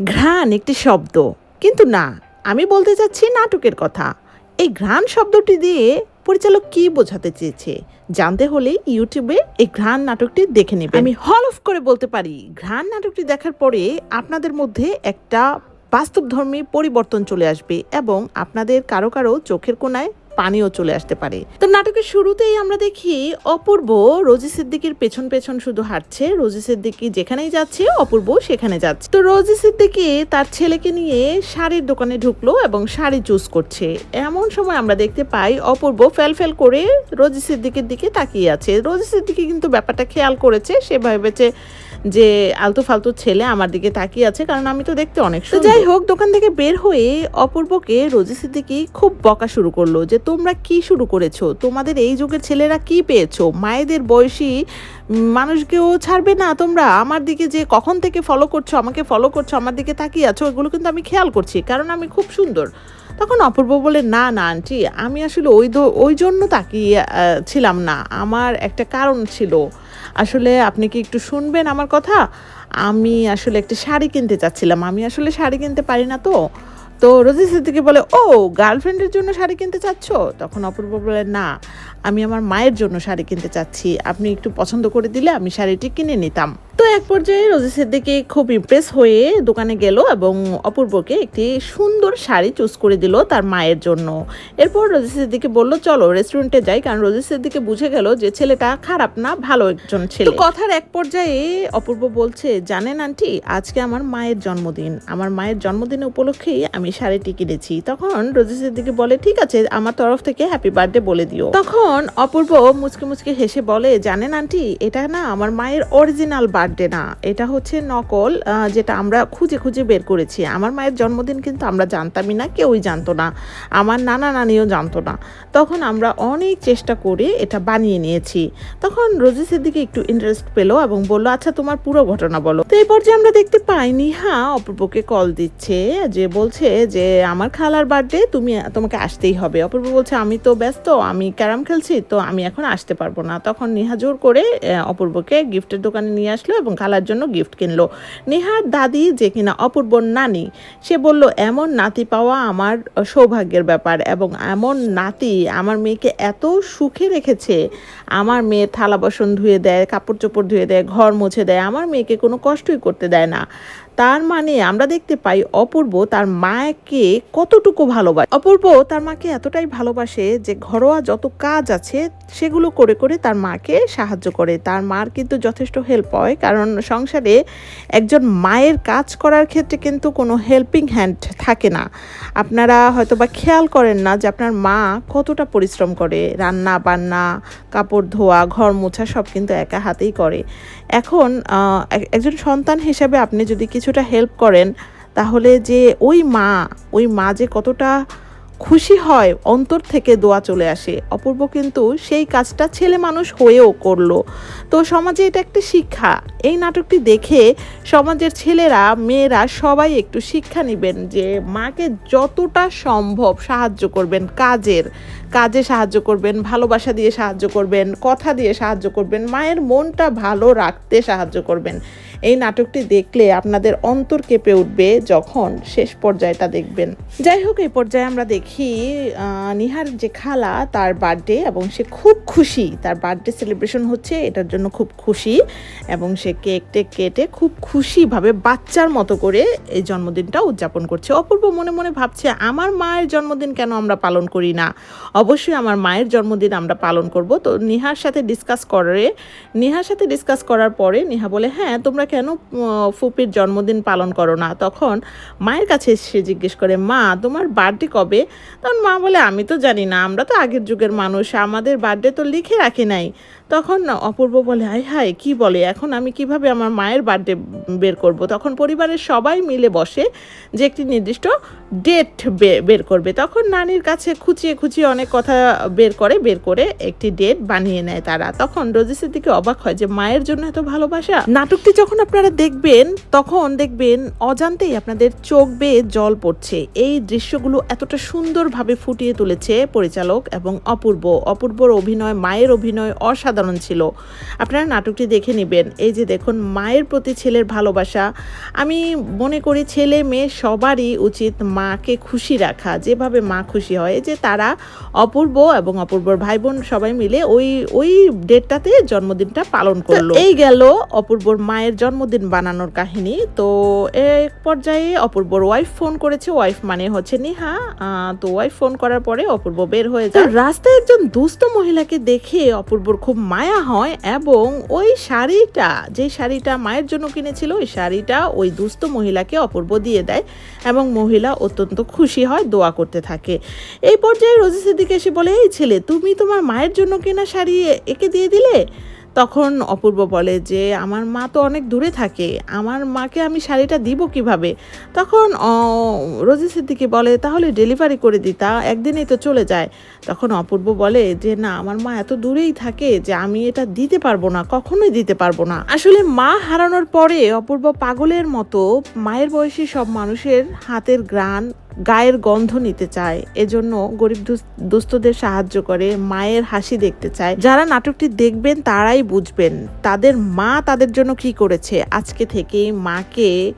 ঘ্রাণ একটি শব্দ। কিন্তু না, আমি বলতে চাচ্ছি নাটকের কথা। এই ঘ্রাণ শব্দটি দিয়ে পরিচালক কি বোঝাতে চেয়েছে, জানতে হলে ইউটিউবে এই ঘ্রাণ নাটকটি দেখে নেবে আমি হল অফ করে বলতে পারি, ঘ্রাণ নাটকটি দেখার পরে আপনাদের মধ্যে একটা বাস্তবধর্মী পরিবর্তন চলে আসবে এবং আপনাদের কারও কারও চোখের কোনায় পানিও চলে আসতে পারে। তো নাটকের শুরুতেই আমরা দেখি অপূর্ব রোজি সিদ্দিকির পেছন পেছন শুধু হাঁটছে, রোজি সিদ্দিকি যেখানেই যাচ্ছে, অপূর্ব সেখানে যাচ্ছে। তো রোজি সিদ্দিকি তার ছেলেকে নিয়ে শাড়ির দোকানে ঢুকলো এবং শাড়ি চুজ করছে। এমন সময় আমরা দেখতে পাই অপূর্ব ফেল ফেল করে রোজি সিদ্দিকের দিকে তাকিয়ে আছে। রোজি সিদ্দিকি কিন্তু ব্যাপারটা খেয়াল করেছে, সে ভেবেছে যে আলতু ফালতু ছেলে আমার দিকে তাকিয়ে আছে কারণ আমি তো দেখতে অনেক সুন্দর। যাই হোক দোকান থেকে বের হয়ে অপূর্বকে রোজি সিদ্দিকি খুব বকা শুরু করল যে তোমরা কি শুরু করেছ? তোমাদের এই যুগের ছেলেরা কি পেয়েছ? মায়েদের বয়সী মানুষকেও ছাড়বে না তোমরা? আমার দিকে যে কখন থেকে ফলো করছ আমাকে ফলো করছ আমার দিকে তাকিয়ে আছো এগুলো কিন্তু আমি খেয়াল করছি কারণ আমি খুব সুন্দর। তখন অপূর্ব বলে, না না, আন্টি, আমি আসলে ওই ওই জন্য তাকিয়ে ছিলাম না। আমার একটা কারণ ছিল। আসলে আপনি কি একটু শুনবেন আমার কথা? আমি আসলে একটা শাড়ি কিনতে চাচ্ছিলাম। আমি আসলে শাড়ি কিনতে পারি না তো। তো রোজি সিদ্দিকি বলে, ও, গার্লফ্রেন্ডের জন্য শাড়ি কিনতে চাচ্ছ? তখন অপূর্ব বলে, না, আমি আমার মায়ের জন্য শাড়ি কিনতে চাচ্ছি। আপনি একটু পছন্দ করে দিলে আমি শাড়িটি কিনে নিতাম। এক পর্যায়ে রোজি দিকে খুব ইমপ্রেস হয়ে দোকানে গেল এবং অপূর্বকে একটি সুন্দর শাড়ি চুজ করে দিল তার মায়ের জন্য। এরপর রোজি দিকে বলল, চলো রেস্টুরেন্টে যাই। কারণ রোজি দিকে বুঝে গেল যে ছেলেটা খারাপ না, ভালো একজন ছেলে। কথার এক পর্যায়ে অপূর্ব বলছে, জানেন আন্টি, আজকে আমার মায়ের জন্মদিন। আমার মায়ের জন্মদিন উপলক্ষেই আমি শাড়িটি কিনেছি। তখন রোজি দিকে বলে, ঠিক আছে, আমার তরফ থেকে হ্যাপি বার্থডে বলে দিও। তখন অপূর্ব মুচকি মুচকি হেসে বলে, জানেন আন্টি, এটা না আমার মায়ের অরিজিনাল বার্থডে না। এটা হচ্ছে নকল যেটা আমরা খুঁজে খুঁজে বের করেছি। আমার মায়ের জন্মদিন কিন্তু আমরা জানতামই না, কেউই জানতো না। আমার নানা নানিও জানতো না। তখন আমরা অনেক চেষ্টা করে এটা বানিয়ে নিয়েছি। তখন রোজি সিদ্দিকি একটু ইন্টারেস্ট পেল এবং বলল আচ্ছা তোমার পুরো ঘটনা বলো। তো এই পর্যায়ে আমরা দেখতে পাই নিহা অপূর্বকে কল দিচ্ছে, যে বলছে যে, আমার খালার বার্থডে তুমি, তোমাকে আসতেই হবে। অপূর্ব বলছে, আমি তো ব্যস্ত, আমি ক্যারাম খেলছি, তো আমি এখন আসতে পারব না। তখন নিহা জোর করে অপূর্বকে গিফটের দোকানে নিয়ে আসলো এবং খালার জন্য গিফট কিনলো। নেহার দাদি যে কিনা অপূর্বর নানি, সে বলল, এমন নাতি পাওয়া আমার সৌভাগ্যের ব্যাপার এবং এমন নাতি আমার মেয়েকে এত সুখে রেখেছে। আমার মেয়ে থালা বাসন ধুয়ে দেয়, কাপড় চোপড় ধুয়ে দেয়, ঘর মুছে দেয়, আমার মেয়েকে কোনো কষ্টই করতে দেয় না। তার মানে আমরা দেখতে পাই অপূর্ব তার মাকে কতটুকু ভালোবাসে। অপূর্ব তার মাকে এতটাই ভালোবাসে যে ঘরোয়া যত কাজ আছে সেগুলো করে করে তার মাকে সাহায্য করে। তার মার কিন্তু যথেষ্ট হেল্প হয়, কারণ সংসারে একজন মায়ের কাজ করার ক্ষেত্রে কিন্তু কোনো হেল্পিং হ্যান্ড থাকে না। আপনারা হয়তো বা খেয়াল করেন না যে আপনার মা কতটা পরিশ্রম করে। রান্না বান্না, কাপড় ধোয়া, ঘর মোছা সব কিন্তু একা হাতেই করে। এখন একজন সন্তান হিসেবে আপনি যদি কিছুটা হেল্প করেন, তাহলে যে ওই মা ওই মা যে কতটা খুশি হয়, অন্তর থেকে দোয়া চলে আসে। অপূর্ব কিন্তু সেই কাজটা ছেলে মানুষ হয়েও করল। তো সমাজে এটা একটা শিক্ষা। এই নাটকটি দেখে সমাজের ছেলেরা, মেয়েরা সবাই একটু শিক্ষা নেবেন যে মাকে যতটা সম্ভব সাহায্য করবেন কাজের। কাজে সাহায্য করবেন, ভালোবাসা দিয়ে সাহায্য করবেন, কথা দিয়ে সাহায্য করবেন, মায়ের মনটা ভালো রাখতে সাহায্য করবেন। এই নাটকটি দেখলে আপনাদের অন্তর কেঁপে উঠবে যখন শেষ পর্যায়টা দেখবেন। যাই হোক, এই পর্যায়ে আমরা দেখি নিহার যে খালা, তার বার্থডে এবং সে খুব খুশি। তার বার্থডে সেলিব্রেশন হচ্ছে, এটার জন্য খুব খুশি এবং সে কেক টেক কেটে খুব খুশিভাবে বাচ্চার মতো করে এই জন্মদিনটা উদযাপন করছে। অপূর্ব মনে মনে ভাবছে, আমার মায়ের জন্মদিন কেন আমরা পালন করি না? অবশ্যই আমার মায়ের জন্মদিন আমরা পালন করব। তো নিহার সাথে ডিসকাস করে, নিহার সাথে ডিসকাস করার পরে নিহা বলে হ্যাঁ তোমরা কেন ফুপির জন্মদিন পালন করো না? তখন মায়ের কাছে সে জিজ্ঞেস করে, মা, তোমার বার্থডে কবে? তখন মা বলে, আমি তো জানি না, আমরা তো আগের যুগের মানুষ, আমাদের বার্থডে তো লিখে রাখি নাই। তখন অপূর্ব বলে হাই হায়, কি বলে? এখন আমি কীভাবে আমার মায়ের বার্থডে বের করব? তখন পরিবারের সবাই মিলে বসে যে একটি নির্দিষ্ট ডেট বের করবে। তখন নানির কাছে খুঁচিয়ে খুঁচিয়ে অনেক কথা বের করে বের করে একটি ডেট বানিয়ে নেয় তারা। তখন রজিসের দিকে অবাক হয় যে, মায়ের জন্য এত ভালোবাসা? নাটকটি যখন আপনারা দেখবেন, তখন দেখবেন অজান্তেই আপনাদের চোখ বেয়ে জল পড়ছে। এই দৃশ্যগুলো এতটা সুন্দরভাবে ফুটিয়ে তুলেছে পরিচালক এবং অপূর্ব। অপূর্বর অভিনয়, মায়ের অভিনয় অসাধারণ। অসাধারণ ছিল। আপনারা নাটকটি দেখে নেবেন। এই যে দেখুন মায়ের প্রতি ছেলের ভালোবাসা। আমি মনে করি ছেলে মেয়ে সবারই উচিত মাকে খুশি রাখা। যেভাবে মা খুশি হয় এই যে তারা অপূর্ব এবং অপূর্বর ভাই বোন সবাই মিলে ওই ওই ডেটটাতে জন্মদিনটা পালন করল। এই গেল অপূর্বর মায়ের জন্মদিন বানানোর কাহিনী। তো এক পর্যায়ে অপূর্বর ওয়াইফ ফোন করেছে। ওয়াইফ মানে হচ্ছে নিহা। তো ওয়াইফ ফোন করার পরে অপূর্ব বের হয়ে যায়। রাস্তায় একজন দুস্থ মহিলাকে দেখে অপূর্বর খুব মায়া হয় এবং ওই শাড়িটা, যে শাড়িটা মায়ের জন্য কিনেছিল, ওই শাড়িটা ওই দুস্থ মহিলাকে অপূর্ব দিয়ে দেয় এবং মহিলা অত্যন্ত খুশি হয়, দোয়া করতে থাকে। এই পর্যায়ে রোজি সিদ্দিক এসে বলে, এই ছেলে, তুমি তোমার মায়ের জন্য কেনা শাড়ি একে দিয়ে দিলে? তখন অপূর্ব বলে যে, আমার মা তো অনেক দূরে থাকে, আমার মাকে আমি শাড়িটা দিব কীভাবে? তখন রোজি সিদ্দিকি বলে, তাহলে ডেলিভারি করে দিতা একদিনেই তো চলে যায়। তখন অপূর্ব বলে যে, না, আমার মা এত দূরেই থাকে যে, আমি এটা দিতে পারব না, কখনোই দিতে পারব না। আসলে মা হারানোর পরে অপূর্ব পাগলের মতো, মায়ের বয়সী সব মানুষের হাতের গ্রান গায়ের গন্ধ নিতে চায়। এজন্য গরিব দুস- দুস্থদের সাহায্য করে, মায়ের হাসি দেখতে চায়। যারা নাটকটি দেখবেন, তারাই বুঝবেন তাদের মা তাদের জন্য কি করেছে। আজকে থেকে মাকে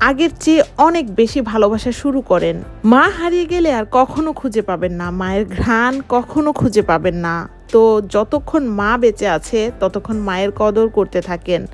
আগের চেয়ে অনেক বেশি ভালোবাসা শুরু করেন। মা হারিয়ে গেলে আর কখনো খুঁজে পাবেন না। মায়ের ঘ্রাণ কখনো খুঁজে পাবেন না। তো যতক্ষণ মা বেঁচে আছে, ততক্ষণ মায়ের কদর করতে থাকেন।